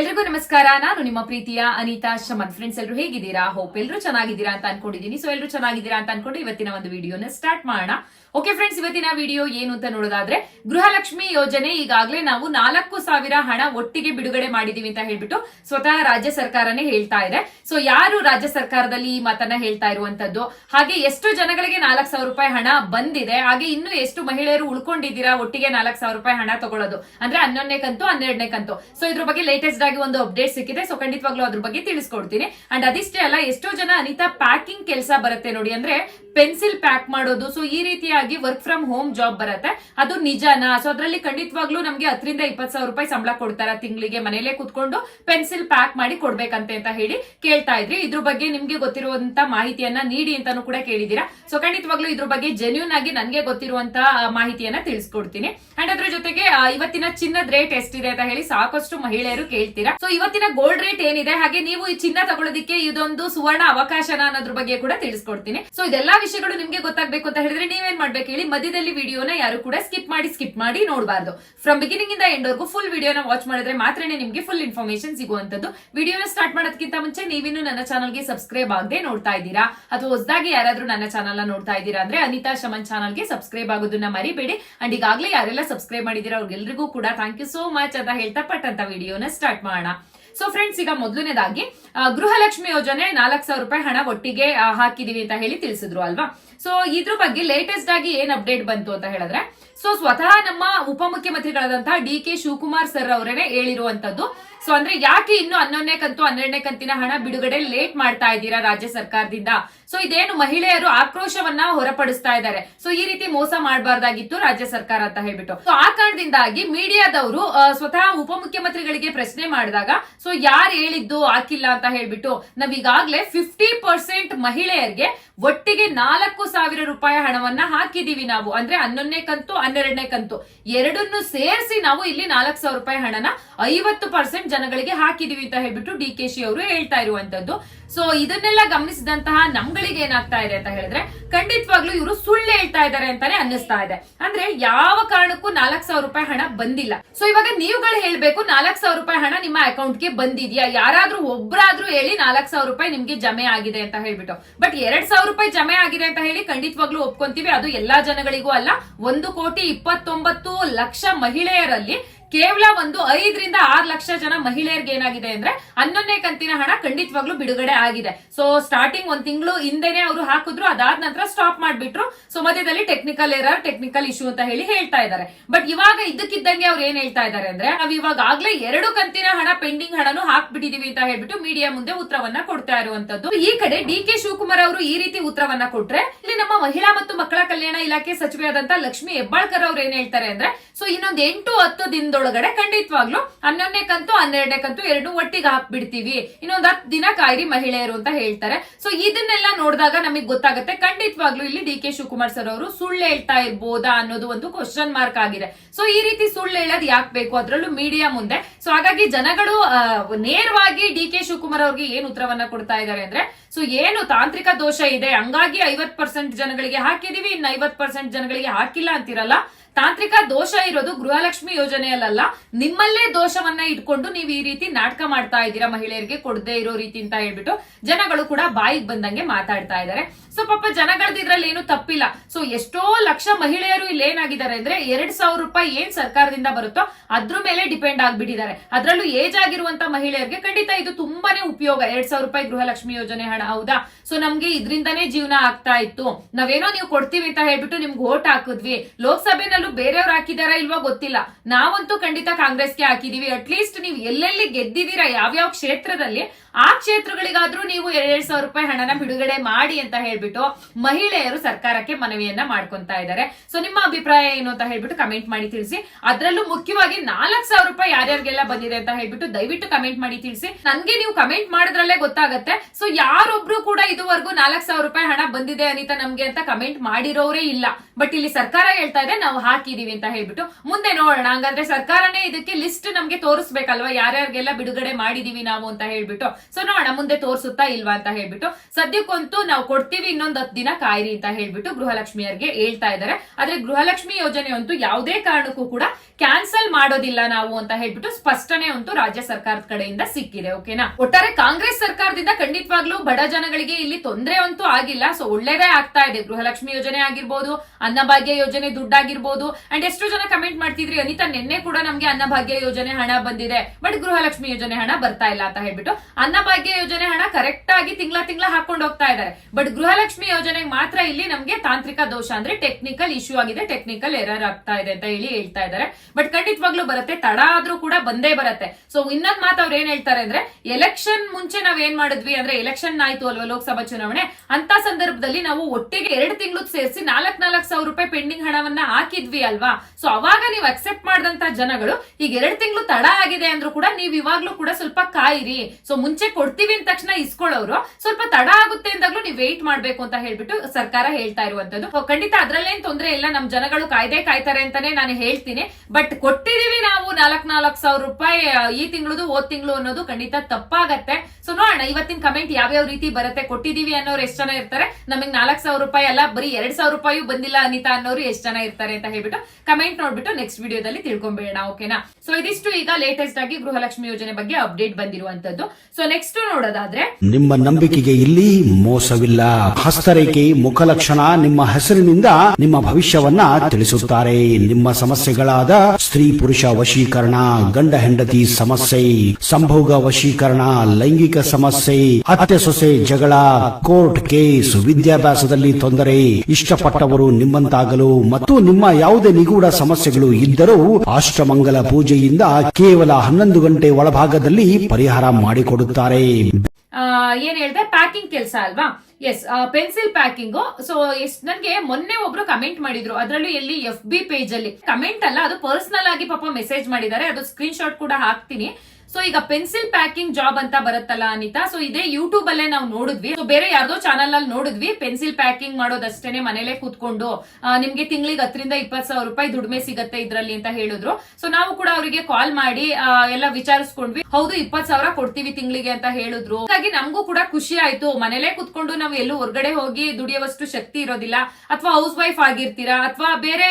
ಎಲ್ರಿಗೂ ನಮಸ್ಕಾರ. ನಾನು ನಿಮ್ಮ ಪ್ರೀತಿಯ ಅನಿತಾ ಶಮನ್. ಫ್ರೆಂಡ್ಸ್ ಎಲ್ಲರೂ ಹೇಗಿದ್ದೀರಾ? ಹೋಪ್ ಎಲ್ಲರೂ ಚೆನ್ನಾಗಿದ್ದೀರಾ ಅಂತ ಅನ್ಕೊಂಡಿದ್ದೀನಿ. ಸೊ ಎಲ್ಲರೂ ಚೆನ್ನಾಗಿದ್ದೀರಾ ಅಂತ ಅನ್ಕೊಂಡು ಇವತ್ತಿನ ಒಂದು ವಿಡಿಯೋನ ಸ್ಟಾರ್ಟ್ ಮಾಡೋಣ. ಓಕೆ ಫ್ರೆಂಡ್ಸ್ ಇವತ್ತಿನ ವಿಡಿಯೋ ಏನು ಅಂತ ನೋಡೋದಾದ್ರೆ, ಗೃಹಲಕ್ಷ್ಮಿ ಯೋಜನೆ ಈಗಾಗಲೇ ನಾವು ನಾಲ್ಕು ಸಾವಿರ ಹಣ ಒಟ್ಟಿಗೆ ಬಿಡುಗಡೆ ಮಾಡಿದೀವಿ ಅಂತ ಹೇಳ್ಬಿಟ್ಟು ಸ್ವತಃ ರಾಜ್ಯ ಸರ್ಕಾರನೇ ಹೇಳ್ತಾ ಇದೆ. ಸೊ ಯಾರು ರಾಜ್ಯ ಸರ್ಕಾರದಲ್ಲಿ ಈ ಮಾತನ್ನ ಹೇಳ್ತಾ ಇರುವಂತದ್ದು? ಹಾಗೆ ಎಷ್ಟು ಜನಗಳಿಗೆ ನಾಲ್ಕು ಸಾವಿರ ರೂಪಾಯಿ ಹಣ ಬಂದಿದೆ? ಹಾಗೆ ಇನ್ನು ಎಷ್ಟು ಮಹಿಳೆಯರು ಉಳ್ಕೊಂಡಿದ್ದೀರಾ ಒಟ್ಟಿಗೆ ನಾಲ್ಕು ಸಾವಿರ ರೂಪಾಯಿ ಹಣ ತಗೊಳ್ಳೋದು? ಅಂದ್ರೆ ಹನ್ನೊಂದನೇ ಕಂತು, ಹನ್ನೆರಡನೇ ಕಂತು. ಸೊ ಇದ್ರ ಬಗ್ಗೆ ಲೇಟೆಸ್ಟ್ ಆಗಿ ಒಂದು ಅಪ್ಡೇಟ್ ಸಿಕ್ಕಿದೆ. ಸೊ ಖಂಡಿತವಾಗ್ಲೂ ಅದ್ರ ಬಗ್ಗೆ ತಿಳಿಸ್ಕೊಡ್ತೀನಿ. ಅಂಡ್ ಅದಿಷ್ಟೇ ಅಲ್ಲ, ಎಷ್ಟೋ ಜನ ಅನಿತಾ ಪ್ಯಾಕಿಂಗ್ ಕೆಲಸ ಬರುತ್ತೆ ನೋಡಿ. ಅಂದ್ರೆ ಪೆನ್ಸಿಲ್ ಪ್ಯಾಕ್ ಮಾಡೋದು ಸೊ ಈ ರೀತಿಯಾಗಿ ವರ್ಕ್ ಫ್ರಮ್ ಹೋಮ್ ಜಾಬ್ ಬರುತ್ತೆ. ಅದು ನಿಜನಾ? ಸೊ ಅದರಲ್ಲಿ ಖಂಡಿತವಾಗ್ಲೂ ನಮಗೆ ಹತ್ತರಿಂದ ಇಪ್ಪತ್ತು ಸಾವಿರ ರೂಪಾಯಿ ಸಂಬಳ ಕೊಡ್ತಾರ ತಿಂಗಳಿಗೆ ಮನೇಲೆ ಕುತ್ಕೊಂಡು ಪೆನ್ಸಿಲ್ ಪ್ಯಾಕ್ ಮಾಡಿ ಕೊಡ್ಬೇಕಂತೆ ಅಂತ ಹೇಳಿ ಕೇಳ್ತಾ ಇದ್ರಿ. ಇದ್ರ ಬಗ್ಗೆ ನಿಮ್ಗೆ ಗೊತ್ತಿರುವಂತ ಮಾಹಿತಿಯನ್ನ ನೀಡಿ ಅಂತಾನು ಕೂಡ ಕೇಳಿದೀರಾ. ಸೊ ಖಂಡಿತವಾಗ್ಲೂ ಇದ್ರ ಬಗ್ಗೆ ಜೆನ್ಯೂನ್ ಆಗಿ ನನ್ಗೆ ಗೊತ್ತಿರುವಂತ ಮಾಹಿತಿಯನ್ನ ತಿಳಿಸ್ಕೊಡ್ತೀನಿ. ಅಂಡ್ ಅದ್ರ ಜೊತೆಗೆ ಇವತ್ತಿನ ಚಿನ್ನದ ರೇಟ್ ಎಷ್ಟಿದೆ ಅಂತ ಹೇಳಿ ಸಾಕಷ್ಟು ಮಹಿಳೆಯರು ಕೇಳ್ತೀರಾ. ಸೊ ಇವತ್ತಿನ ಗೋಲ್ಡ್ ರೇಟ್ ಏನಿದೆ? ಹಾಗೆ ನೀವು ಈ ಚಿನ್ನ ತಗೊಳ್ಳೋದಿಕ್ಕೆ ಇದೊಂದು ಸುವರ್ಣ ಅವಕಾಶನ ಅನ್ನೋದ್ರ ಬಗ್ಗೆ ಕೂಡ ತಿಳಿಸ್ಕೊಡ್ತೀನಿ. ಸೊ ಇದೆಲ್ಲಾ ವಿಷಯಗಳು ನಿಮ್ಗೆ ಗೊತ್ತಾಗ್ಬೇಕು ಅಂತ ಹೇಳಿದ್ರೆ ನೀವೇನ್ ಮಾಡ್ಬೇಕು ಹೇಳಿ ಮಧ್ಯದಲ್ಲಿ ವಿಡಿಯೋನ ಯಾರು ಕೂಡ ಸ್ಕಿಪ್ ಮಾಡಿ ಸ್ಕಿಪ್ ಮಾಡಿ ನೋಡಬಾರ್ದು. ಫ್ರಮ್ ಬಿಗಿನಿಂಗ್ ಇಂದ ಎಂಡ್ ವರ್ಗೂ ಫುಲ್ ವಿಡಿಯೋನ ವಾಚ್ ಮಾಡಿದ್ರೆ ಮಾತ್ರನೇ ನಿಮ್ಗೆ ಫುಲ್ ಇನ್ಫಾರ್ಮೇಶನ್ ಸಿಗುವಂತದ್ದು ವಿಡಿಯೋನ ಸ್ಟಾರ್ಟ್ ಮಾಡೋದಕ್ಕಿಂತ ಮುಂಚೆ ನೀವಿನ್ನು ನನ್ನ ಚಾನಲ್ಗೆ ಸಬ್ಸ್ಕ್ರೈಬ್ ಆಗದೆ ನೋಡ್ತಾ ಇದ್ದೀರಾ? ಅಥವಾ ಹೊಸದಾಗಿ ಯಾರಾದ್ರೂ ನನ್ನ ಚಾನಲ್ ನೋಡ್ತಾ ಇದ್ದೀರಾ ಅಂದ್ರೆ ಅನಿತಾ ಶಮನ್ ಚಾನಲ್ಗೆ ಸಬ್ಸ್ಕ್ರೈಬ್ ಆಗೋದನ್ನ ಮರಿಬೇಡಿ. ಅಂಡ್ ಈಗಾಗಲೇ ಯಾರೆಲ್ಲ ಸಬ್ಸ್ಕ್ರೈಬ್ ಮಾಡಿದೀರಾ ಅವ್ರಿಗೆಲ್ರಿಗೂ ಕೂಡ ಥ್ಯಾಂಕ್ ಯು ಸೋ ಮಚ್ ಅಂತ ಹೇಳ್ತಾ ಪಟ್ಟಂತ ವಿಡಿಯೋನ ಸ್ಟಾರ್ಟ್ ಮಾಡೋಣ. ಸೊ ಫ್ರೆಂಡ್ಸ್ ಈಗ ಮೊದಲನೇದಾಗಿ ಗೃಹಲಕ್ಷ್ಮಿ ಯೋಜನೆ ನಾಲ್ಕು ಸಾವಿರ ರೂಪಾಯಿ ಹಣ ಒಟ್ಟಿಗೆ ಹಾಕಿದೀವಿ ಅಂತ ಹೇಳಿ ತಿಳಿಸಿದ್ರು ಅಲ್ವಾ? ಸೊ ಇದ್ರ ಬಗ್ಗೆ ಲೇಟೆಸ್ಟ್ ಆಗಿ ಏನ್ ಅಪ್ಡೇಟ್ ಬಂತು ಅಂತ ಹೇಳಿದ್ರೆ ಸೊ ಸ್ವತಃ ನಮ್ಮ ಉಪಮುಖ್ಯಮಂತ್ರಿಗಳಾದಂತಹ ಡಿ ಕೆ ಶಿವಕುಮಾರ್ ಸರ್ ಅವರೇನೆ ಹೇಳಿರುವಂತದ್ದು ಸೊ ಅಂದ್ರೆ ಯಾಕೆ ಇನ್ನು ಹನ್ನೊಂದನೇ ಕಂತು ಹನ್ನೆರಡನೇ ಕಂತಿನ ಹಣ ಬಿಡುಗಡೆ ಲೇಟ್ ಮಾಡ್ತಾ ಇದ್ದೀರಾ ರಾಜ್ಯ ಸರ್ಕಾರದಿಂದ? ಸೊ ಇದೇನು ಮಹಿಳೆಯರು ಆಕ್ರೋಶವನ್ನ ಹೊರಪಡಿಸ್ತಾ ಇದ್ದಾರೆ. ಸೊ ಈ ರೀತಿ ಮೋಸ ಮಾಡಬಾರ್ದಾಗಿತ್ತು ರಾಜ್ಯ ಸರ್ಕಾರ ಅಂತ ಹೇಳ್ಬಿಟ್ಟು. ಸೊ ಆ ಕಾರಣದಿಂದಾಗಿ ಮೀಡಿಯಾದವರು ಸ್ವತಃ ಉಪಮುಖ್ಯಮಂತ್ರಿಗಳಿಗೆ ಪ್ರಶ್ನೆ ಮಾಡಿದಾಗ ಸೊ ಯಾರು ಹೇಳಿದ್ದು ಹಾಕಿಲ್ಲ ಅಂತ ಹೇಳ್ಬಿಟ್ಟು ನಾವೀಗಾಗ್ಲೇ ಫಿಫ್ಟಿ ಪರ್ಸೆಂಟ್ ಮಹಿಳೆಯರಿಗೆ ಒಟ್ಟಿಗೆ ನಾಲ್ಕು ಸಾವಿರ ರೂಪಾಯಿ ಹಣವನ್ನ ಹಾಕಿದೀವಿ ನಾವು. ಅಂದ್ರೆ ಹನ್ನೊಂದನೇ ಕಂತು, ಹನ್ನೆರಡನೇ ಕಂತು. ಎರಡನ್ನು ಸೇರಿಸಿ ನಾವು ಇಲ್ಲಿ ನಾಲ್ಕು ಸಾವಿರ ರೂಪಾಯಿ ಹಣನ ಐವತ್ತು ಪರ್ಸೆಂಟ್ ಜನಗಳಿಗೆ ಹಾಕಿದೀವಿ ಅಂತ ಹೇಳ್ಬಿಟ್ಟು ಡಿ ಕೆ ಶಿ ಅವರು ಹೇಳ್ತಾ ಇರುವಂತದ್ದು. ಸೊ ಇದನ್ನೆಲ್ಲ ಗಮನಿಸಿದಂತಹ ನಮ್ಗಳಿಗೆ ಏನಾಗ್ತಾ ಇದೆ ಅಂತ ಹೇಳಿದ್ರೆ, ಖಂಡಿತವಾಗ್ಲೂ ಇವರು ಸುಳ್ಳು ಹೇಳ್ತಾ ಇದ್ದಾರೆ ಅಂತಾನೆ ಅನ್ನಿಸ್ತಾ ಇದೆ. ಅಂದ್ರೆ ಯಾವ ಕಾರಣಕ್ಕೂ ನಾಲ್ಕು ಸಾವಿರ ರೂಪಾಯಿ ಹಣ ಬಂದಿಲ್ಲ. ಸೊ ಇವಾಗ ನೀವುಗಳು ಹೇಳ್ಬೇಕು ನಾಲ್ಕು ಸಾವಿರ ರೂಪಾಯಿ ಹಣ ನಿಮ್ಮ ಅಕೌಂಟ್ಗೆ ಬಂದಿದ್ಯಾ? ಯಾರಾದ್ರೂ ಒಬ್ರಾದ್ರೂ ಹೇಳಿ ನಾಲ್ಕು ಸಾವಿರ ರೂಪಾಯಿ ನಿಮ್ಗೆ ಜಮೆ ಆಗಿದೆ ಅಂತ ಹೇಳ್ಬಿಟ್ಟು. ಬಟ್ ಎರಡ್ ಸಾವಿರ ರೂಪಾಯಿ ಜಮೆ ಆಗಿದೆ ಅಂತ ಹೇಳಿ ಖಂಡಿತವಾಗ್ಲೂ ಒಪ್ಕೊಂತೀವಿ. ಅದು ಎಲ್ಲಾ ಜನಗಳಿಗೂ ಅಲ್ಲ, ಒಂದು ಕೋಟಿ ಇಪ್ಪತ್ತೊಂಬತ್ತು ಲಕ್ಷ ಮಹಿಳೆಯರಲ್ಲಿ ಕೇವಲ ಒಂದು ಐದರಿಂದ ಆರು ಲಕ್ಷ ಜನ ಮಹಿಳೆಯರಿಗೆ ಏನಾಗಿದೆ ಅಂದ್ರೆ ಹನ್ನೊಂದನೇ ಕಂತಿನ ಹಣ ಖಂಡಿತವಾಗ್ಲೂ ಬಿಡುಗಡೆ ಆಗಿದೆ. ಸೊ ಸ್ಟಾರ್ಟಿಂಗ್ ಒಂದ್ ತಿಂಗಳು ಹಿಂದೆನೆ ಅವರು ಹಾಕಿದ್ರು, ಅದಾದ ನಂತರ ಸ್ಟಾಪ್ ಮಾಡಿಬಿಟ್ರು. ಸೊ ಮಧ್ಯದಲ್ಲಿ ಟೆಕ್ನಿಕಲ್ ಏರರ್ ಟೆಕ್ನಿಕಲ್ ಇಶ್ಯೂ ಅಂತ ಹೇಳಿ ಹೇಳ್ತಾ ಇದ್ದಾರೆ. ಬಟ್ ಇವಾಗ ಇದಕ್ಕಿದ್ದಂಗೆ ಅವ್ರು ಏನ್ ಹೇಳ್ತಾ ಇದ್ದಾರೆ ಅಂದ್ರೆ, ನಾವು ಇವಾಗ ಆಗ್ಲೇ ಎರಡು ಕಂತಿನ ಹಣ ಪೆಂಡಿಂಗ್ ಹಣನು ಹಾಕ್ಬಿಟ್ಟಿದೀವಿ ಅಂತ ಹೇಳ್ಬಿಟ್ಟು ಮೀಡಿಯಾ ಮುಂದೆ ಉತ್ತರವನ್ನ ಕೊಡ್ತಾ ಇರುವಂತದ್ದು. ಈ ಕಡೆ ಡಿ ಕೆ ಶಿವಕುಮಾರ್ ಅವರು ಈ ರೀತಿ ಉತ್ತರವನ್ನ ಕೊಟ್ರೆ, ಇಲ್ಲಿ ನಮ್ಮ ಮಹಿಳಾ ಮತ್ತು ಮಕ್ಕಳ ಕಲ್ಯಾಣ ಇಲಾಖೆ ಸಚಿವೆಯಾದಂತ ಲಕ್ಷ್ಮಿ ಹೆಬ್ಬಾಳ್ಕರ್ ಅವ್ರು ಏನ್ ಹೇಳ್ತಾರೆ ಅಂದ್ರೆ ಸೊ ಇನ್ನೊಂದ್ ಎಂಟು ಹತ್ತು ದಿನದೊಳಗಡೆ ಖಂಡಿತವಾಗ್ಲು ಹನ್ನೊಂದನೇ ಕಂತು, ಹನ್ನೆರಡನೇ ಕಂತು ಎರಡು ಒಟ್ಟಿಗೆ ಹಾಕ್ಬಿಡ್ತೀವಿ. ಇನ್ನೊಂದ್ ಹತ್ತು ದಿನ ಕಾಯಿರಿ ಮಹಿಳೆಯರು ಅಂತ ಹೇಳ್ತಾರೆ. ಸೊ ಇದನ್ನೆಲ್ಲ ನೋಡಿದಾಗ ನಮಗೆ ಗೊತ್ತಾಗುತ್ತೆ, ಖಂಡಿತವಾಗ್ಲು ಇಲ್ಲಿ ಡಿ ಕೆ ಶಿವಕುಮಾರ್ ಸರ್ ಅವರು ಸುಳ್ಳು ಹೇಳ್ತಾ ಇರ್ಬೋದಾ ಅನ್ನೋದು ಒಂದು ಕ್ವಶನ್ ಮಾರ್ಕ್ ಆಗಿದೆ. ಸೊ ಈ ರೀತಿ ಸುಳ್ಳು ಹೇಳೋದು ಯಾಕೆ ಬೇಕು? ಅದರಲ್ಲೂ ಮೀಡಿಯಾ ಮುಂದೆ. ಸೊ ಹಾಗಾಗಿ ಜನಗಳು ನೇರವಾಗಿ ಡಿ ಕೆ ಶಿವಕುಮಾರ್ ಅವ್ರಿಗೆ ಏನು ಉತ್ತರವನ್ನ ಕೊಡ್ತಾ ಇದ್ದಾರೆ ಅಂದ್ರೆ ಸೊ ಏನು ತಾಂತ್ರಿಕ ದೋಷ ಇದೆ, ಹಂಗಾಗಿ ಐವತ್ ಪರ್ಸೆಂಟ್ ಜನಗಳಿಗೆ ಹಾಕಿದೀವಿ, ಇನ್ನು ಐವತ್ ಪರ್ಸೆಂಟ್ ಜನಗಳಿಗೆ ಹಾಕಿಲ್ಲ ಅಂತಿರಲ್ಲ. ತಾಂತ್ರಿಕ ದೋಷ ಇರೋದು ಗೃಹಲಕ್ಷ್ಮಿ ಯೋಜನೆಯಲ್ಲ ನಿಮ್ಮಲ್ಲೇ ದೋಷವನ್ನ ಇಟ್ಕೊಂಡು ನೀವು ಈ ರೀತಿ ನಾಟಕ ಮಾಡ್ತಾ ಇದ್ದೀರಾ ಮಹಿಳೆಯರಿಗೆ, ಕೊಡದೇ ಇರೋ ರೀತಿ ಅಂತ ಹೇಳ್ಬಿಟ್ಟು ಜನಗಳು ಕೂಡ ಬಾಯಿಗೆ ಬಂದಂಗೆ ಮಾತಾಡ್ತಾ ಇದ್ದಾರೆ. ಸೊ ಪಾಪ ಜನಗಳದ್ದು ಇದ್ರಲ್ಲಿ ಏನು ತಪ್ಪಿಲ್ಲ. ಸೊ ಎಷ್ಟೋ ಲಕ್ಷ ಮಹಿಳೆಯರು ಇಲ್ಲಿ ಏನಾಗಿದ್ದಾರೆ ಅಂದ್ರೆ ಎರಡ್ ಸಾವಿರ ರೂಪಾಯಿ ಏನ್ ಸರ್ಕಾರದಿಂದ ಬರುತ್ತೋ ಅದ್ರ ಮೇಲೆ ಡಿಪೆಂಡ್ ಆಗ್ಬಿಟ್ಟಿದ್ದಾರೆ. ಅದ್ರಲ್ಲೂ ಏಜ್ ಆಗಿರುವಂತ ಮಹಿಳೆಯರಿಗೆ ಖಂಡಿತ ಇದು ತುಂಬಾನೇ ಉಪಯೋಗ. ಎರಡ್ ಸಾವಿರ ರೂಪಾಯಿ ಗೃಹಲಕ್ಷ್ಮಿ ಯೋಜನೆ ಹಣ, ಹೌದಾ? ಸೊ ನಮ್ಗೆ ಇದರಿಂದಾನೇ ಜೀವನ ಆಗ್ತಾ ಇತ್ತು. ನಾವೇನೋ ನೀವು ಕೊಡ್ತೀವಿ ಅಂತ ಹೇಳ್ಬಿಟ್ಟು ನಿಮ್ಗೆ ಓಟ್ ಹಾಕಿದ್ವಿ. ಲೋಕಸಭೆನಲ್ಲೂ ಬೇರೆಯವ್ರು ಹಾಕಿದಾರಾ ಇಲ್ವಾ ಗೊತ್ತಿಲ್ಲ. ನಾವಂತೂ ಖಂಡಿತ ಕಾಂಗ್ರೆಸ್ಗೆ ಹಾಕಿದೀವಿ. ಅಟ್ಲೀಸ್ಟ್ ನೀವು ಎಲ್ಲೆಲ್ಲಿ ಗೆದ್ದಿದ್ದೀರಾ, ಯಾವ್ಯಾವ ಕ್ಷೇತ್ರದಲ್ಲಿ ಆ ಕ್ಷೇತ್ರಗಳಿಗಾದ್ರೂ ನೀವು ಎರಡ್ ಸಾವಿರ ರೂಪಾಯಿ ಹಣನ ಬಿಡುಗಡೆ ಮಾಡಿ ಅಂತ ಹೇಳ್ಬಿಟ್ಟು ಮಹಿಳೆಯರು ಸರ್ಕಾರಕ್ಕೆ ಮನವಿಯನ್ನ ಮಾಡ್ಕೊಂತಾ ಇದ್ದಾರೆ. ಸೊ ನಿಮ್ಮ ಅಭಿಪ್ರಾಯ ಏನು ಅಂತ ಹೇಳ್ಬಿಟ್ಟು ಕಮೆಂಟ್ ಮಾಡಿ ತಿಳಿಸಿ. ಅದ್ರಲ್ಲೂ ಮುಖ್ಯವಾಗಿ ನಾಲ್ಕ್ ಸಾವಿರ ರೂಪಾಯಿ ಯಾರ್ಯಾರಿಗೆಲ್ಲ ಬಂದಿದೆ ಅಂತ ಹೇಳ್ಬಿಟ್ಟು ದಯವಿಟ್ಟು ಕಮೆಂಟ್ ಮಾಡಿ ತಿಳಿಸಿ. ನನ್ಗೆ ನೀವು ಕಮೆಂಟ್ ಮಾಡಿದ್ರಲ್ಲೇ ಗೊತ್ತಾಗತ್ತೆ. ಸೊ ಯಾರೊಬ್ರು ಕೂಡ ಇದುವರೆಗೂ ನಾಲ್ಕ್ ಸಾವಿರ ರೂಪಾಯಿ ಹಣ ಬಂದಿದೆ ಅನಿತಾ ನಮ್ಗೆ ಅಂತ ಕಮೆಂಟ್ ಮಾಡಿರೋರೇ ಇಲ್ಲ. ಬಟ್ ಇಲ್ಲಿ ಸರ್ಕಾರ ಹೇಳ್ತಾ ಇದೆ, ನಾವು ಹಾಕಿದೀವಿ ಅಂತ ಹೇಳ್ಬಿಟ್ಟು. ಮುಂದೆ ನೋಡೋಣ. ಹಂಗಂದ್ರೆ ಸರ್ಕಾರನೇ ಇದಕ್ಕೆ ಲಿಸ್ಟ್ ನಮ್ಗೆ ತೋರಿಸ್ಬೇಕಲ್ವಾ? ಯಾರ್ಯಾರಿಗೆಲ್ಲ ಬಿಡುಗಡೆ ಮಾಡಿದೀವಿ ನಾವು ಅಂತ ಹೇಳ್ಬಿಟ್ಟು. ಸೊ ನೋಡೋಣ ಮುಂದೆ ತೋರಿಸುತ್ತಾ ಇಲ್ವಾ ಅಂತ ಹೇಳ್ಬಿಟ್ಟು, ಸದ್ಯಕ್ಕಂತೂ ನಾವು ಕೊಡ್ತೀವಿ ಇನ್ನೊಂದ್ ಹತ್ತು ದಿನ ಕಾಯಿರಿ ಅಂತ ಹೇಳ್ಬಿಟ್ಟು ಗೃಹಲಕ್ಷ್ಮಿಯರಿಗೆ ಹೇಳ್ತಾ ಇದ್ದಾರೆ ಆದ್ರೆ ಗೃಹಲಕ್ಷ್ಮಿ ಯೋಜನೆ ಅಂತೂ ಯಾವುದೇ ಕಾರಣಕ್ಕೂ ಕೂಡ ಕ್ಯಾನ್ಸಲ್ ಮಾಡೋದಿಲ್ಲ ನಾವು ಅಂತ ಹೇಳ್ಬಿಟ್ಟು ಸ್ಪಷ್ಟನೆ ಅಂತೂ ರಾಜ್ಯ ಸರ್ಕಾರದ ಕಡೆಯಿಂದ ಸಿಕ್ಕಿದೆ, ಓಕೆನಾ? ಒಟ್ಟಾರೆ ಕಾಂಗ್ರೆಸ್ ಸರ್ಕಾರದಿಂದ ಖಂಡಿತವಾಗ್ಲೂ ಬಡ ಜನಗಳಿಗೆ ಇಲ್ಲಿ ತೊಂದರೆ ಅಂತೂ ಆಗಿಲ್ಲ. ಸೊ ಒಳ್ಳೇದೇ ಆಗ್ತಾ ಇದೆ. ಗೃಹಲಕ್ಷ್ಮಿ ಯೋಜನೆ ಆಗಿರ್ಬೋದು, ಅನ್ನಭಾಗ್ಯ ಯೋಜನೆ ದುಡ್ಡಾಗಿರ್ಬೋದು. ಅಂಡ್ ಎಷ್ಟು ಜನ ಕಮೆಂಟ್ ಮಾಡ್ತಿದ್ರಿ, ಅನಿತಾ, ನಿನ್ನೆ ಕೂಡ ನಮ್ಗೆ ಅನ್ನಭಾಗ್ಯ ಯೋಜನೆ ಹಣ ಬಂದಿದೆ. ಬಟ್ ಗೃಹಲಕ್ಷ್ಮಿ ಯೋಜನೆ ಹಣ ಬರ್ತಾ ಇಲ್ಲ ಅಂತ ಹೇಳ್ಬಿಟ್ಟು ಅನ್ನಭಾಗ್ಯ ಯೋಜನೆ ಹಣ ಕರೆಕ್ಟ್ ಆಗಿ ತಿಂಗಳ ತಿಂಗಳ ಹಾಕೊಂಡು ಹೋಗ್ತಾ ಇದ್ದಾರೆ ಬಟ್ ಗೃಹಲಕ್ಷ್ಮಿ ಯೋಜನೆಗೆ ಮಾತ್ರ ಇಲ್ಲಿ ನಮ್ಗೆ ತಾಂತ್ರಿಕ ದೋಷ ಅಂದ್ರೆ ಟೆಕ್ನಿಕಲ್ ಇಶ್ಯೂ ಆಗಿದೆ ಟೆಕ್ನಿಕಲ್ ಎರರ್ ಆಗ್ತಾ ಇದೆ ಅಂತ ಹೇಳಿ ಹೇಳ್ತಾ ಇದ್ದಾರೆ ಬಟ್ ಖಂಡಿತವಾಗ್ಲೂ ಬರುತ್ತೆ, ತಡ ಆದ್ರೂ ಕೂಡ ಬಂದೇ ಬರುತ್ತೆ. ಸೊ ಇನ್ನೊಂದ್ ಮಾತು ಅವ್ರು ಏನ್ ಹೇಳ್ತಾರೆ ಅಂದ್ರೆ ಎಲೆಕ್ಷನ್ ಮುಂಚೆ ನಾವ್ ಏನ್ ಮಾಡಿದ್ವಿ ಅಂದ್ರೆ ಎಲೆಕ್ಷನ್ ಆಯ್ತು ಅಲ್ವಾ ಲೋಕಸಭಾ ಚುನಾವಣೆ? ಅಂತ ಸಂದರ್ಭದಲ್ಲಿ ನಾವು ಒಟ್ಟಿಗೆ ಎರಡು ತಿಂಗಳು ಸೇರಿಸಿ ನಾಲ್ಕ್ ನಾಲ್ಕ್ ಸಾವಿರ ರೂಪಾಯಿ ಪೆಂಡಿಂಗ್ ಹಣವನ್ನ ಹಾಕಿದ್ವಿ ಅಲ್ವಾ? ಸೊ ಅವಾಗ ನೀವು ಅಕ್ಸೆಪ್ಟ್ ಮಾಡಿದಂತ ಜನಗಳು, ಈಗ ಎರಡು ತಿಂಗಳು ತಡ ಆಗಿದೆ ಅಂದ್ರೂ ಕೂಡ ನೀವ್ ಇವಾಗ್ಲೂ ಕೂಡ ಸ್ವಲ್ಪ ಕಾಯಿರಿ. ಸೊ ಮುಂಚೆ ಕೊಡ್ತೀವಿ ಅಂದ ತಕ್ಷಣ ಇಸ್ಕೊಳ್ಳೋರು. ಸ್ವಲ್ಪ ತಡ ಆಗುತ್ತೆ ಅಂದಾಗ್ಲೂ ನೀವು ವೇಟ್ ಮಾಡ್ಬೇಕು ಅಂತ ಹೇಳ್ಬಿಟ್ಟು ಸರ್ಕಾರ ಹೇಳ್ತಾ ಇರುವಂತದ್ದು. ಖಂಡಿತ ಅದ್ರಲ್ಲೇನ್ ತೊಂದ್ರೆ ಇಲ್ಲ, ನಮ್ ಜನಗಳು ಕಾಯ್ದೆ ಕಾಯ್ತಾರೆ ಅಂತಾನೆ ನಾನು ಹೇಳ್ತೀನಿ. ಬಟ್ ಕೊಟ್ಟಿದೀವಿ ನಾವು ನಾಲ್ಕ್ ನಾಲ್ಕ್ ಸಾವಿರ ರೂಪಾಯಿ ಈ ತಿಂಗಳದು ಓದ್ ತಿಂಗಳು ಅನ್ನೋದು ಖಂಡಿತ ತಪ್ಪಾಗತ್ತೆ. ಸೊ ನೋಡೋಣ, ಇವತ್ತಿನ ಕಮೆಂಟ್ ಯಾವ್ಯಾವ ರೀತಿ ಬರುತ್ತೆ, ಕೊಟ್ಟಿದೀವಿ ಅನ್ನೋರು ಎಷ್ಟ್ ಜನ ಇರ್ತಾರೆ. ನಮಗ್ ನಾಲ್ಕ್ ಸಾವಿರ ರೂಪಾಯಿ ಅಲ್ಲ, ಬರೀ ಎರಡ್ ಸಾವಿರ ರೂಪಾಯಿ ಬಂದಿಲ್ಲ ಅನಿತಾ ಅನ್ನೋರು ಎಷ್ಟ್ ಜನ ಇರ್ತಾರೆ ಅಂತ ಹೇಳ್ಬಿಟ್ಟು ಕಮೆಂಟ್ ನೋಡ್ಬಿಟ್ಟು ನೆಕ್ಸ್ಟ್ ವಿಡಿಯೋದಲ್ಲಿ ತಿಳ್ಕೊಂಬೇಡ ಓಕೆನಾ ಸೊ ಇದಿಷ್ಟು ಈಗ ಲೇಟೆಸ್ಟ್ ಆಗಿ ಗೃಹಲಕ್ಷ್ಮಿ ಯೋಜನೆ ಬಗ್ಗೆ ಅಪ್ಡೇಟ್ ಬಂದಿರುವಂತದ್ದು. ಸೊ ನೆಕ್ಸ್ಟ್ ನೋಡೋದಾದ್ರೆ, ನಿಮ್ಮ ನಂಬಿಕೆಗೆ ಇಲ್ಲಿ ಮೋಸವಿಲ್ಲ. ಹಸ್ತರೇಖೆ, ಮುಖಲಕ್ಷಣ ನಿಮ್ಮ ಹೆಸರಿನಿಂದ ನಿಮ್ಮ ಭವಿಷ್ಯವನ್ನ ತಿಳಿಸುತ್ತಾರೆ. ನಿಮ್ಮ ಸಮಸ್ಯೆಗಳಾದ ಸ್ತ್ರೀ ಪುರುಷ ವಶೀಕರಣ, ಗಂಡ ಹೆಂಡತಿ ಸಮಸ್ಯೆ, ಸಂಭೋಗ ವಶೀಕರಣ, ಲೈಂಗಿಕ ಸಮಸ್ಯೆ ಅತ್ಯ ಸೊಸೆ ಜಗಳ, ಕೋರ್ಟ್ ಕೇಸ್, ವಿದ್ಯಾಭ್ಯಾಸದಲ್ಲಿ ತೊಂದರೆ, ಇಷ್ಟಪಟ್ಟವರು ನಿಮ್ಮಂತಾಗಲು ಮತ್ತು ನಿಮ್ಮ ಯಾವುದೇ ನಿಗೂಢ ಸಮಸ್ಯೆಗಳು ಇದ್ದರೂ ಅಷ್ಟಮಂಗಲ ಪೂಜೆಯಿಂದ ಕೇವಲ ಹನ್ನೊಂದು ಗಂಟೆ ಒಳಭಾಗದಲ್ಲಿ ಪರಿಹಾರ ಮಾಡಿಕೊಡುತ್ತಾರೆ ಆ, ಏನ್ ಹೇಳ್ದೆ? ಪ್ಯಾಕಿಂಗ್ ಕೆಲಸ ಅಲ್ವಾ? ಎಸ್ ಪೆನ್ಸಿಲ್ ಪ್ಯಾಕಿಂಗ್ ಸೊ ಎಷ್ಟ್ ನನ್ಗೆ ಮೊನ್ನೆ ಒಬ್ರು ಕಮೆಂಟ್ ಮಾಡಿದ್ರು. ಅದರಲ್ಲೂ ಎಲ್ಲಿ ಎಫ್ ಬಿ ಪೇಜ್ ಅಲ್ಲಿ. ಕಮೆಂಟ್ ಅಲ್ಲ ಅದು ಪರ್ಸನಲ್ ಆಗಿ ಪಾಪ ಮೆಸೇಜ್ ಮಾಡಿದ್ದಾರೆ. ಅದು ಸ್ಕ್ರೀನ್ ಶಾಟ್ ಕೂಡ ಹಾಕ್ತೀನಿ. ಸೊ ಈಗ ಪೆನ್ಸಿಲ್ ಪ್ಯಾಕಿಂಗ್ ಜಾಬ್ ಅಂತ ಬರುತ್ತಲ್ಲ ಅನಿತಾ. ಸೊ ಇದೇ ಯೂಟ್ಯೂಬ್ ಅಲ್ಲೇ ನಾವು ನೋಡಿದ್ವಿ. ಸೊ ಬೇರೆ ಯಾರ್ದೋ ಚಾನಲ್ ಅಲ್ಲಿ ನೋಡಿದ್ವಿ. ಪೆನ್ಸಿಲ್ ಪ್ಯಾಕಿಂಗ್ ಮಾಡೋದಷ್ಟೇನೆ ಮನೇಲೆ ಕೂತ್ಕೊಂಡು ನಿಮ್ಗೆ ತಿಂಗಳಿಗೆ ಹತ್ತರಿಂದ ಇಪ್ಪತ್ತು ಸಾವಿರ ರೂಪಾಯಿ ದುಡಿಮೆ ಸಿಗತ್ತೆ ಇದ್ರಲ್ಲಿ ಅಂತ ಹೇಳಿದ್ರು. ಸೊ ನಾವು ಕೂಡ ಅವರಿಗೆ ಕಾಲ್ ಮಾಡಿ ಎಲ್ಲ ವಿಚಾರಿಸ್ಕೊಂಡ್ವಿ. ಹೌದು ಇಪ್ಪತ್ ಸಾವಿರ ಕೊಡ್ತೀವಿ ತಿಂಗಳಿಗೆ ಅಂತ ಹೇಳಿದ್ರು. ಹಾಗಾಗಿ ನಮಗೂ ಕೂಡ ಖುಷಿ ಆಯ್ತು. ಮನೇಲೆ ಕುತ್ಕೊಂಡು ನಾವು ಎಲ್ಲೂ ಹೊರಗಡೆ ಹೋಗಿ ದುಡಿಯುವಷ್ಟು ಶಕ್ತಿ ಇರೋದಿಲ್ಲ. ಅಥವಾ ಹೌಸ್ ವೈಫ್ ಆಗಿರ್ತೀರಾ, ಅಥವಾ ಬೇರೆ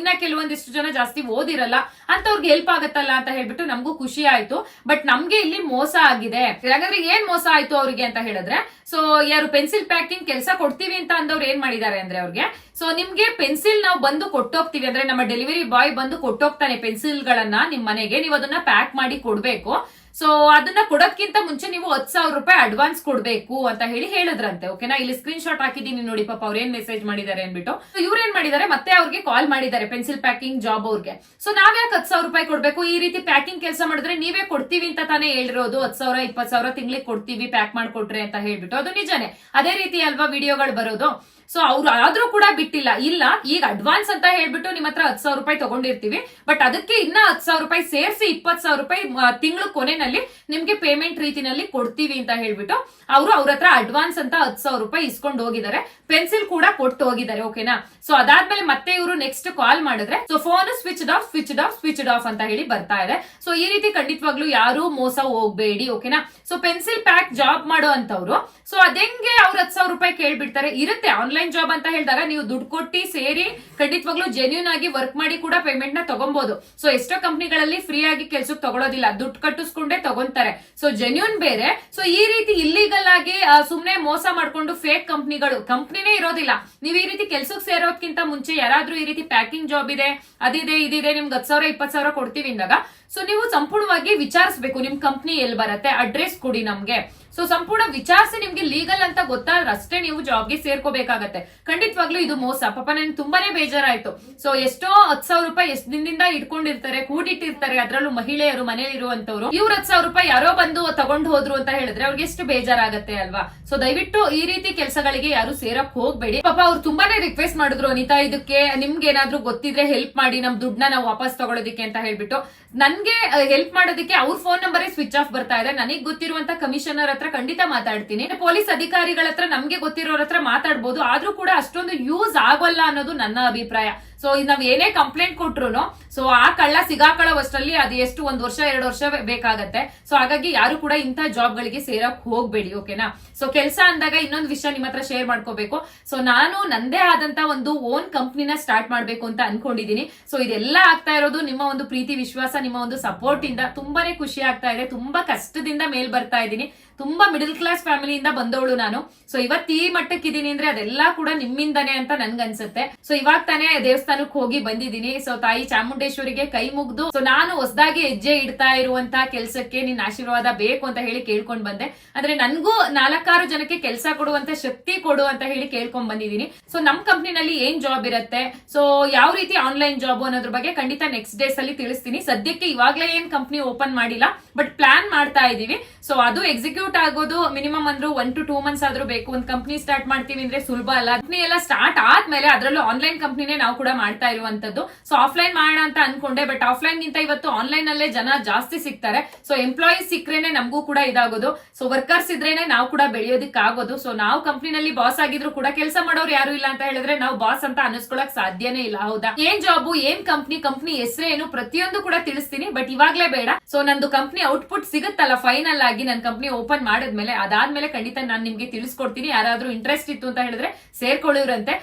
ಇನ್ನ ಕೆಲವೊಂದಿಷ್ಟು ಜನ ಜಾಸ್ತಿ ಓದಿರಲ್ಲ ಅಂತವ್ರಿಗೆ ಹೆಲ್ಪ್ ಆಗತ್ತಲ್ಲ ಅಂತ ಹೇಳ್ಬಿಟ್ಟು ನಮಗೂ ಖುಷಿ ಆಯ್ತು. ಬಟ್ ನಮ್ಗೆ ಇಲ್ಲಿ ಮೋಸ ಆಗಿದೆ. ಹಾಗಾದ್ರೆ ಏನ್ ಮೋಸ ಆಯ್ತು ಅವ್ರಿಗೆ ಅಂತ ಹೇಳಿದ್ರೆ ಸೊ ಯಾರು ಪೆನ್ಸಿಲ್ ಪ್ಯಾಕಿಂಗ್ ಕೆಲಸ ಕೊಡ್ತೀವಿ ಅಂತ ಅಂದವ್ರು ಏನ್ ಮಾಡಿದ್ದಾರೆ ಅಂದ್ರೆ ಅವ್ರಿಗೆ ಸೊ ನಿಮ್ಗೆ ಪೆನ್ಸಿಲ್ ನಾವು ಬಂದು ಕೊಟ್ಟೋಗ್ತೀವಿ. ಅಂದ್ರೆ ನಮ್ಮ ಡೆಲಿವರಿ ಬಾಯ್ ಬಂದು ಕೊಟ್ಟೋಗ್ತಾನೆ ಪೆನ್ಸಿಲ್ ಗಳನ್ನ ನಿಮ್ ಮನೆಗೆ, ನೀವು ಅದನ್ನ ಪ್ಯಾಕ್ ಮಾಡಿ ಕೊಡ್ಬೇಕು. ಸೊ ಅದನ್ನ ಕೊಡೋಕ್ಕಿಂತ ಮುಂಚೆ ನೀವು ಹತ್ತು ಸಾವಿರ ರೂಪಾಯಿ ಅಡ್ವಾನ್ಸ್ ಕೊಡಬೇಕು ಅಂತ ಹೇಳಿ ಹೇಳಿದ್ರಂತೆ ಓಕೆನಾ ಇಲ್ಲಿ ಸ್ಕ್ರೀನ್ ಶಾಟ್ ಹಾಕಿದೀನಿ ನೋಡಿ, ಪಾಪ ಅವ್ರು ಏನ್ ಮೆಸೇಜ್ ಮಾಡಿದ್ದಾರೆ ಅನ್ಬಿಟ್ಟು ಸೊ ಇವ್ರು ಏನ್ ಮಾಡಿದ್ದಾರೆ? ಮತ್ತೆ ಅವ್ರಿಗೆ ಕಾಲ್ ಮಾಡಿದ್ದಾರೆ ಪೆನ್ಸಿಲ್ ಪ್ಯಾಕಿಂಗ್ ಜಾಬ್ ಅವ್ರಿಗೆ. ಸೊ ನಾವ್ ಯಾಕೆ ಹತ್ ಸಾವಿರ ರೂಪಾಯಿ ಕೊಡಬೇಕು? ಈ ರೀತಿ ಪ್ಯಾಕಿಂಗ್ ಕೆಲಸ ಮಾಡಿದ್ರೆ ನೀವೇ ಕೊಡ್ತೀವಿ ಅಂತ ತಾನೇ ಹೇಳಿರೋದು. ಹತ್ತು ಸಾವಿರ, ಇಪ್ಪತ್ತು ಸಾವಿರ ತಿಂಗಳಿಗೆ ಕೊಡ್ತೀವಿ ಪ್ಯಾಕ್ ಮಾಡ್ಕೊಟ್ರೆ ಅಂತ ಹೇಳ್ಬಿಟ್ಟು. ಅದು ನಿಜಾನೇ. ಅದೇ ರೀತಿ ಅಲ್ವಾ ವಿಡಿಯೋಗಳು ಬರೋದು? ಸೊ ಅವ್ರು ಆದ್ರೂ ಕೂಡ ಬಿಟ್ಟಿಲ್ಲ. ಇಲ್ಲ, ಈಗ ಅಡ್ವಾನ್ಸ್ ಅಂತ ಹೇಳ್ಬಿಟ್ಟು ನಿಮ್ಮ ಹತ್ರ ಹತ್ತು ಸಾವಿರ ರೂಪಾಯಿ ತಗೊಂಡಿರ್ತೀವಿ. ಬಟ್ ಅದಕ್ಕೆ ಇನ್ನ ಹತ್ ಸಾವಿರ ರೂಪಾಯಿ ಸೇರಿಸಿ ಇಪ್ಪತ್ತು ಸಾವಿರ ರೂಪಾಯಿ ತಿಂಗಳು ಕೊನೆನಲ್ಲಿ ನಿಮ್ಗೆ ಪೇಮೆಂಟ್ ರೀತಿನಲ್ಲಿ ಕೊಡ್ತೀವಿ ಅಂತ ಹೇಳ್ಬಿಟ್ಟು ಅವರು ಅವ್ರ ಹತ್ರ ಅಡ್ವಾನ್ಸ್ ಅಂತ ಹತ್ತು ಸಾವಿರ ರೂಪಾಯಿ ಇಸ್ಕೊಂಡು ಹೋಗಿದ್ದಾರೆ. ಪೆನ್ಸಿಲ್ ಕೂಡ ಕೊಟ್ಟು ಹೋಗಿದ್ದಾರೆ ಓಕೆನಾ ಸೊ ಅದಾದ್ಮೇಲೆ ಮತ್ತೆ ಇವರು ನೆಕ್ಸ್ಟ್ ಕಾಲ್ ಮಾಡಿದ್ರೆ so phone switch off switch off switch off ಅಂತ ಹೇಳಿ ಬರ್ತಾ ಇದೆ. ಸೊ ಈ ರೀತಿ ಖಂಡಿತವಾಗ್ಲೂ ಯಾರು ಮೋಸ ಹೋಗ್ಬೇಡಿ ಓಕೆನಾ ಸೊ ಪೆನ್ಸಿಲ್ ಪ್ಯಾಕ್ ಜಾಬ್ ಮಾಡೋ ಅಂತವ್ರು ಸೊ ಅದೆಂಗೆ ಹತ್ ಸಾವಿರ ರೂಪಾಯಿ ಕೇಳ್ಬಿಡ್ತಾರೆ. ಇರುತ್ತೆ ಆನ್ಲೈನ್ ಜಾಬ್ ಅಂತ ಹೇಳಿದಾಗ ನೀವು ದುಡ್ಡು ಕೊಟ್ಟಿ ಸೇರಿ ಖಂಡಿತವಾಗ್ಲೂ ಜೆನ್ಯೂನ್ ಆಗಿ ವರ್ಕ್ ಮಾಡಿ ಕೂಡ ಪೇಮೆಂಟ್ನ ತಗೊಬಹುದು ಸೊ ಎಷ್ಟೋ ಕಂಪ್ನಿಗಳಲ್ಲಿ ಫ್ರೀ ಆಗಿ ಕೆಲ್ಸಕ್ಕೆ ತಗೊಳೋದಿಲ್ಲ. ದುಡ್ಡು ಕಟ್ಟಿಸ್ಕೊಂಡೇ ತಗೊಂತಾರೆ. ಸೊ ಜೆನ್ಯೂನ್ ಬೇರೆ. ಸೊ ಈ ರೀತಿ ಇಲ್ಲಿಗಲ್ ಆಗಿ ಸುಮ್ನೆ ಮೋಸ ಮಾಡ್ಕೊಂಡು ಫೇಕ್ ಕಂಪ್ನಿಗಳು ಕಂಪ್ನಿನೇ ಇರೋದಿಲ್ಲ. ನೀವು ಈ ರೀತಿ ಕೆಲ್ಸಕ್ಕೆ ಸೇರೋದ್ಕಿಂತ ಮುಂಚೆ ಯಾರಾದ್ರೂ ಈ ರೀತಿ ಪ್ಯಾಕಿಂಗ್ ಜಾಬ್ ಇದೆ, ಅದಿದೆ, ಇದಿದೆ, ನಿಮ್ಗೆ ಹತ್ತು ಸಾವಿರ, ಇಪ್ಪತ್ತು ಸಾವಿರ ಕೊಡ್ತೀವಿ ಅಂದಾಗ ಸೊ ನೀವು ಸಂಪೂರ್ಣವಾಗಿ ವಿಚಾರಿಸಬೇಕು. ನಿಮ್ ಕಂಪ್ನಿ ಎಲ್ಲಿ ಬರುತ್ತೆ? ಅಡ್ರೆಸ್ ಕೊಡಿ ನಮ್ಗೆ. ಸೊ ಸಂಪೂರ್ಣ ವಿಚಾರಿಸಿ ನಿಮ್ಗೆ ಲೀಗಲ್ ಅಂತ ಗೊತ್ತಾದ್ರೆ ಅಷ್ಟೇ ನೀವು ಜಾಬ್ಗೆ ಸೇರ್ಕೋಬೇಕಾಗತ್ತೆ. ಖಂಡಿತವಾಗ್ಲೂ ಇದು ಮೋಸ. ಪಾಪ ನನ್ಗೆ ತುಂಬಾನೇ ಬೇಜಾರಾಯ್ತು. ಸೊ ಎಷ್ಟೋ ಹತ್ ಸಾವಿರ ರೂಪಾಯಿ ಎಷ್ಟು ದಿನದಿಂದ ಇಟ್ಕೊಂಡಿರ್ತಾರೆ, ಕೂಡಿಟ್ಟಿರ್ತಾರೆ ಅದ್ರಲ್ಲೂ ಮಹಿಳೆಯರು ಮನೆಯಲ್ಲಿ ಇರುವಂತವ್ರು ಇವ್ರ ಹತ್ ಸಾವಿರ ರೂಪಾಯಿ ಯಾರೋ ಬಂದು ತಗೊಂಡ್ ಹೋದ್ರು ಅಂತ ಹೇಳಿದ್ರೆ ಅವ್ರಿಗೆ ಎಷ್ಟು ಬೇಜಾರಾಗತ್ತೆ ಅಲ್ವಾ? ಸೊ ದಯವಿಟ್ಟು ಈ ರೀತಿ ಕೆಲಸಗಳಿಗೆ ಯಾರು ಸೇರಕ್ ಹೋಗ್ಬೇಡಿ. ಪಾಪ ಅವ್ರು ತುಂಬಾನೇ ರಿಕ್ವೆಸ್ಟ್ ಮಾಡಿದ್ರು ಅನಿತಾ, ಇದಕ್ಕೆ ನಿಮ್ಗೆ ಏನಾದ್ರು ಗೊತ್ತಿದ್ರೆ ಹೆಲ್ಪ್ ಮಾಡಿ, ನಮ್ ದುಡ್ಡನ್ನ ನಾವು ವಾಪಸ್ ತಗೊಳೋದಿಕ್ಕೆ ಅಂತ ಹೇಳ್ಬಿಟ್ಟು. ನನ್ಗೆ ಹೆಲ್ಪ್ ಮಾಡೋದಕ್ಕೆ ಅವ್ರ ಫೋನ್ ನಂಬರ್ ಸ್ವಿಚ್ ಆಫ್ ಬರ್ತಾ ಇದೆ. ನನಗೆ ಗೊತ್ತಿರುವಂತ ಕಮಿಷನರ್ ಹತ್ರ ಖಂಡಿತ ಮಾತಾಡ್ತೀನಿ. ಪೊಲೀಸ್ ಅಧಿಕಾರಿಗಳ ಹತ್ರ ನಮ್ಗೆ ಗೊತ್ತಿರೋರ ಹತ್ರ ಮಾತಾಡ್ಬೋದು ಆದ್ರೂ ಕೂಡ ಅಷ್ಟೊಂದು ಯೂಸ್ ಆಗೋಲ್ಲ ಅನ್ನೋದು ನನ್ನ ಅಭಿಪ್ರಾಯ. ಸೊ ನಾವ್ ಏನೇ ಕಂಪ್ಲೇಂಟ್ ಕೊಟ್ರು ಸೊ ಆ ಕಳ್ಳ ಸಿಗಾಕೊಳ್ಳೋವಷ್ಟರಲ್ಲಿ ಅದು ಎಷ್ಟು, ಒಂದ್ ವರ್ಷ, ಎರಡು ವರ್ಷ ಬೇಕಾಗತ್ತೆ. ಸೊ ಹಾಗಾಗಿ ಯಾರು ಕೂಡ ಇಂಥ ಜಾಬ್ ಗಳಿಗೆ ಸೇರಕ್ ಹೋಗ್ಬೇಡಿ, ಓಕೆನಾ? ಸೊ ಕೆಲಸ ಅಂದಾಗ ಇನ್ನೊಂದು ವಿಷಯ ನಿಮ್ಮ ಹತ್ರ ಶೇರ್ ಮಾಡ್ಕೋಬೇಕು. ಸೊ ನಾನು ನಂದೇ ಆದಂತ ಒಂದು ಓನ್ ಕಂಪ್ನಿನ ಸ್ಟಾರ್ಟ್ ಮಾಡ್ಬೇಕು ಅಂತ ಅನ್ಕೊಂಡಿದೀನಿ. ಸೊ ಇದೆಲ್ಲ ಆಗ್ತಾ ಇರೋದು ನಿಮ್ಮ ಒಂದು ಪ್ರೀತಿ, ವಿಶ್ವಾಸ, ನಿಮ್ಮ ಒಂದು ಸಪೋರ್ಟ್ ಇಂದ ತುಂಬಾನೇ ಖುಷಿ ಆಗ್ತಾ ಇದೆ. ತುಂಬಾ ಕಷ್ಟದಿಂದ ಮೇಲ್ ಬರ್ತಾ ಇದ್ದೀನಿ ತುಂಬಾ ಮಿಡಲ್ ಕ್ಲಾಸ್ ಫ್ಯಾಮಿಲಿಯಿಂದ ಬಂದವಳು ನಾನು. ಸೊ ಇವತ್ತು ಈ ಮಟ್ಟಕ್ಕೆ ಇದೀನಿ ಅಂದ್ರೆ ಅದೆಲ್ಲ ಕೂಡ ನಿಮ್ಮಿಂದಾನೆ ಅಂತ ನನ್ಗನ್ಸುತ್ತೆ. ಸೊ ಇವಾಗ ತಾನೇ ದೇವಸ್ಥಾನಕ್ಕೆ ಹೋಗಿ ಬಂದಿದ್ದೀನಿ. ಸೊ ತಾಯಿ ಚಾಮುಂಡೇಶ್ವರಿಗೆ ಕೈ ಮುಗ್ದು ಸೊ ನಾನು ಹೊಸದಾಗಿ ಹೆಜ್ಜೆ ಇಡ್ತಾ ಇರುವಂತಹ ಕೆಲಸಕ್ಕೆ ನಿನ್ನ ಆಶೀರ್ವಾದ ಬೇಕು ಅಂತ ಹೇಳಿ ಕೇಳ್ಕೊಂಡ್ ಬಂದೆ. ಅಂದ್ರೆ ನನ್ಗೂ ನಾಲ್ಕಾರು ಜನಕ್ಕೆ ಕೆಲಸ ಕೊಡುವಂತ ಶಕ್ತಿ ಕೊಡು ಅಂತ ಹೇಳಿ ಕೇಳ್ಕೊಂಡ್ ಬಂದಿದ್ದೀನಿ. ಸೊ ನಮ್ ಕಂಪ್ನಿನಲ್ಲಿ ಏನ್ ಜಾಬ್ ಇರುತ್ತೆ? ಸೊ ಯಾವ ರೀತಿ ಆನ್ಲೈನ್ ಜಾಬ್ ಅನ್ನೋದ್ರ ಬಗ್ಗೆ ಖಂಡಿತ ನೆಕ್ಸ್ಟ್ ಡೇಸ್ ಅಲ್ಲಿ ತಿಳಿಸ್ತೀನಿ. ಸದ್ಯಕ್ಕೆ ಇವಾಗ್ಲೇ ಏನ್ ಕಂಪ್ನಿ ಓಪನ್ ಮಾಡಿಲ್ಲ ಬಟ್ ಪ್ಲಾನ್ ಮಾಡ್ತಾ ಇದೀವಿ. ಸೊ ಅದು ಎಕ್ಸಿಕ್ಯೂಟ್ ಆಗೋದು ಮಿನಿಮಮ್ ಅಂದ್ರೆ ಒನ್ ಟು ಟೂ ಮಂತ್ಸ್ ಆದ್ರೂ ಬೇಕು. ಒಂದ್ ಕಂಪ್ನಿ ಸ್ಟಾರ್ಟ್ ಮಾಡ್ತೀವಿ ಅಂದ್ರೆ ಸುಲಭ ಅಲ್ಲ. ಕಂಪ್ನಿ ಎಲ್ಲ ಸ್ಟಾರ್ಟ್ ಆದ್ಮೇಲೆ ಅದರಲ್ಲೂ ಆನ್ಲೈನ್ ಕಂಪ್ನಿನೇ ನಾವು ಕೂಡ ಮಾಡ್ತಾ ಇರುವಂತದ್ದು. ಸೊ ಆಫ್ಲೈನ್ ಮಾಡೋಣ ಅಂತ ಅನ್ಕೊಂಡೆ ಬಟ್ ಆಫ್ಲೈನ್ ಗಿಂತ ಇವತ್ತು ಆನ್ಲೈನ್ ಅಲ್ಲೇ ಜನ ಜಾಸ್ತಿ ಸಿಗ್ತಾರೆ. ಸೊ ಎಂಪ್ಲಾಯೀಸ್ ಸಿಕ್ರೇನೆ ನಮಗೂ ಕೂಡ ಇದಾಗೋದು. ಸೊ ವರ್ಕರ್ಸ್ ಇದ್ರೇನೆ ನಾವು ಕೂಡ ಬೆಳೆಯೋದಕ್ಕೆ ಆಗೋದು. ಸೊ ನಾವು ಕಂಪ್ನಿನಲ್ಲಿ ಬಾಸ್ ಆಗಿದ್ರು ಕೂಡ ಕೆಲಸ ಮಾಡೋರು ಯಾರು ಇಲ್ಲ ಅಂತ ಹೇಳಿದ್ರೆ ನಾವು ಬಾಸ್ ಅಂತ ಅನಿಸ್ಕೊಳಕ್ ಸಾಧ್ಯನೇ ಇಲ್ಲ, ಹೌದಾ? ಏನ್ ಜಾಬು ಏನ್ ಕಂಪ್ನಿ ಕಂಪ್ನಿ ಹೆಸರೇನು ಪ್ರತಿಯೊಂದು ಕೂಡ ತಿಳಿಸ್ತೀನಿ ಬಟ್ ಇವಾಗ್ಲೇ ಬೇಡ. ಸೊ ನಂದು ಕಂಪ್ನಿ ಔಟ್ಪುಟ್ ಸಿಗುತ್ತಲ್ಲ ಫೈನಲ್ ಆಗಿ ನನ್ನ ಕಂಪ್ನಿ ಓಪನ್ ಮಾಡಿದ್ಮೇಲೆ. ಅದಾದ್ಮೇಲೆ ಖಂಡಿತ ನಾನು ನಿಮ್ಗೆ ತಿಳಿಸ್ಕೊಡ್ತೀನಿ. ಯಾರಾದ್ರೂ ಇಂಟ್ರೆಸ್ಟ್ ಇತ್ತು ಅಂತ ಹೇಳಿದ್ರೆ ಸೇರ್ಕೊಳ್ಳಿವ್ರಂತೆ.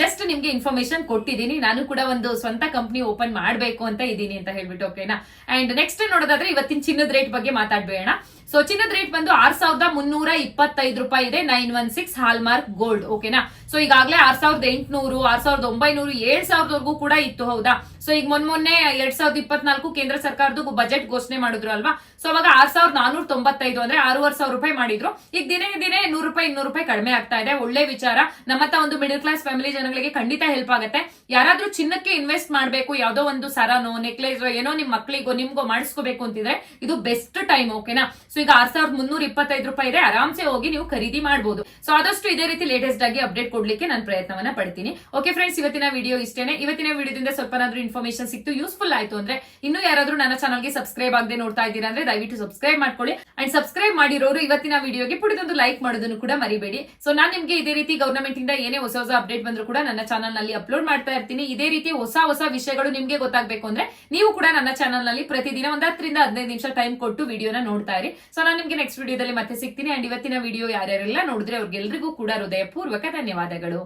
ಜಸ್ಟ್ ನಿಮ್ಗೆ ಇನ್ಫಾರ್ಮೇಶನ್ ಕೊಟ್ಟಿದ್ದೀನಿ. ನಾನು ಕೂಡ ಒಂದು ಸ್ವಂತ ಕಂಪ್ನಿ ಓಪನ್ ಮಾಡಬೇಕು ಅಂತ ಇದ್ದೀನಿ ಅಂತ ಹೇಳ್ಬಿಟ್ಟು ಓಕೆನಾ ಅಂಡ್ ನೆಕ್ಸ್ಟ್ ನೋಡೋದಾದ್ರೆ ಇವತ್ತಿನ ಚಿನ್ನದ ರೇಟ್ ಬಗ್ಗೆ ಮಾತಾಡ್ಬೇಡ ಸೊ ಚಿನ್ನದ ರೇಟ್ ಬಂದು ಆರ್ ಸಾವಿರದ ಮುನ್ನೂರ ಇಪ್ಪತ್ತೈದು ರೂಪಾಯಿ ಇದೆ nine one six hallmark gold ಓಕೆನಾ ಸೊ ಈಗಾಗಲೇ ಆರ್ ಸಾವಿರದ ಎಂಟುನೂರು, ಆರ್ ಸಾವಿರದ ಒಂಬೈನೂರು, ಏಳ್ ಸಾವಿರದವರೆಗೂ ಕೂಡ ಇತ್ತು, ಹೌದಾ? ಸೊ ಈಗ ಮೊನ್ ಮೊನ್ನೆ ಎರಡ್ ಸಾವಿರದ ಇಪ್ಪತ್ನಾಲ್ಕು ಕೇಂದ್ರ ಸರ್ಕಾರದ್ದು ಬಜೆಟ್ ಘೋಷಣೆ ಮಾಡಿದ್ರು ಅಲ್ವಾ? ಸೊ ಅವಾಗ ಆರ್ ಸಾವಿರದ ನಾನೂರ ತೊಂಬತ್ತೈದು ಅಂದ್ರೆ ಆರೂವರೆ ಸಾವಿರ ರೂಪಾಯಿ ಮಾಡಿದ್ರು. ಈಗ ದಿನೇ ದಿನೇ ನೂರು ರೂಪಾಯಿ, ಇನ್ನೂರು ರೂಪಾಯಿ ಕಡಿಮೆ ಆಗ್ತಾ ಇದೆ. ಒಳ್ಳೆ ವಿಚಾರ. ನಮ್ಮತ್ತ ಒಂದು ಮಿಡಲ್ ಕ್ಲಾಸ್ ಫ್ಯಾಮಿಲಿ ಜನಗಳಿಗೆ ಖಂಡಿತ ಹೆಲ್ಪ್ ಆಗುತ್ತೆ. ಯಾರಾದ್ರೂ ಚಿನ್ನಕ್ಕೆ ಇನ್ವೆಸ್ಟ್ ಮಾಡಬೇಕು, ಯಾವ್ದೋ ಒಂದು ಸರನೋ ನೆಕ್ಲೇಸ್ ಏನೋ ನಿಮ್ ಮಕ್ಳಿಗೋ, ನಿಮ್ಗೋ ಮಾಡಿಸ್ಕೋಬೇಕು ಅಂತಿದ್ರೆ ಇದು ಬೆಸ್ಟ್ ಟೈಮ್ ಓಕೆನಾ ಸೊ ಈಗ ಆರ್ ಸಾವಿರದ ಮುನ್ನೂರ ಇಪ್ಪತ್ತೈದು ರೂಪಾಯಿ ಇದೆ. ಆರಾಮ್ಸೆ ಹೋಗಿ ನೀವು ಖರೀದಿ ಮಾಡಬಹುದು ಸೊ ಆದಷ್ಟು ಇದೇ ರೀತಿ ಲೇಟೆಸ್ಟ್ ಆಗಿ ಅಪ್ಡೇಟ್ ಕೊಡ್ಲಿಕ್ಕೆ ನಾನು ಪ್ರಯತ್ನವನ್ನ ಪಡ್ತೀನಿ. ಓಕೆ ಫ್ರೆಂಡ್ಸ್ ಇವತ್ತಿನ ವಿಡಿಯೋ ಇಷ್ಟೇನೆ. ಇವತ್ತಿನ ವಿಡಿಯೋದಿಂದ ಸ್ವಲ್ಪನಾದ್ರೂ ಇನ್ಫಾರ್ಮೇಶನ್ ಸಿಕ್ತು ಯೂಸ್ಫುಲ್ ಆಯ್ತು ಅಂದ್ರೆ ಇನ್ನು ಯಾರಾದ್ರೂ ನನ್ನ ಚಾನಲ್ಗೆ ಸಬ್ಸ್ಕ್ರೈಬ್ ಆಗದೆ ನೋಡ್ತಾ ಇದ್ದೀರಾ ಅಂದ್ರೆ ದಯವಿಟ್ಟು ಸಬ್ಸ್ಕ್ರೈಬ್ ಮಾಡ್ಕೊಳ್ಳಿ. ಅಂಡ್ ಸಬ್ಸ್ಕ್ರೈಬ್ ಮಾಡಿರೋರು ಇವತ್ತಿನ ವಿಡಿಯೋಗೆ ಪುಡಿದೊಂದು ಲೈಕ್ ಮಾಡೋದನ್ನು ಕೂಡ ಮರಿಬೇಡಿ. ಸೊ ನಾನು ನಿಮ್ಗೆ ಇದೇ ರೀತಿ ಗವರ್ನಮೆಂಟ್ ಇಂದ ಏನೇ ಹೊಸ ಹೊಸ ಅಪ್ಡೇಟ್ ಬಂದ್ರು ಕೂಡ ನನ್ನ ಚಾನಲ್ನಲ್ಲಿ ಅಪ್ಲೋಡ್ ಮಾಡ್ತಾ ಇರ್ತೀನಿ. ಇದೇ ರೀತಿ ಹೊಸ ಹೊಸ ವಿಷಯಗಳು ನಿಮ್ಗೆ ಗೊತ್ತಾಗಬೇಕು ಅಂದ್ರೆ ನೀವು ಕೂಡ ನನ್ನ ಚಾನಲ್ನಲ್ಲಿ ಪ್ರತಿದಿನ ಒಂದ್ ಹತ್ತರಿಂದ ಹದಿನೈದು ನಿಮಿಷ ಟೈಮ್ ಕೊಟ್ಟು ವಿಡಿಯೋನ ನೋಡ್ತಾ ಇರಿ. ಸೊ ನಾನು ನಿಮ್ಗೆ ನೆಕ್ಸ್ಟ್ ವಿಡಿಯೋದಲ್ಲಿ ಮತ್ತೆ ಸಿಗ್ತೀನಿ. ಅಂಡ್ ಇವತ್ತಿನ ವಿಡಿಯೋ ಯಾರ್ಯಾರೆಲ್ಲ ನೋಡಿದ್ರೆ ಅವ್ರಿಗೆಲ್ರಿಗೂ ಕೂಡ ಹೃದಯಪೂರ್ವಕ ಧನ್ಯವಾದಗಳು.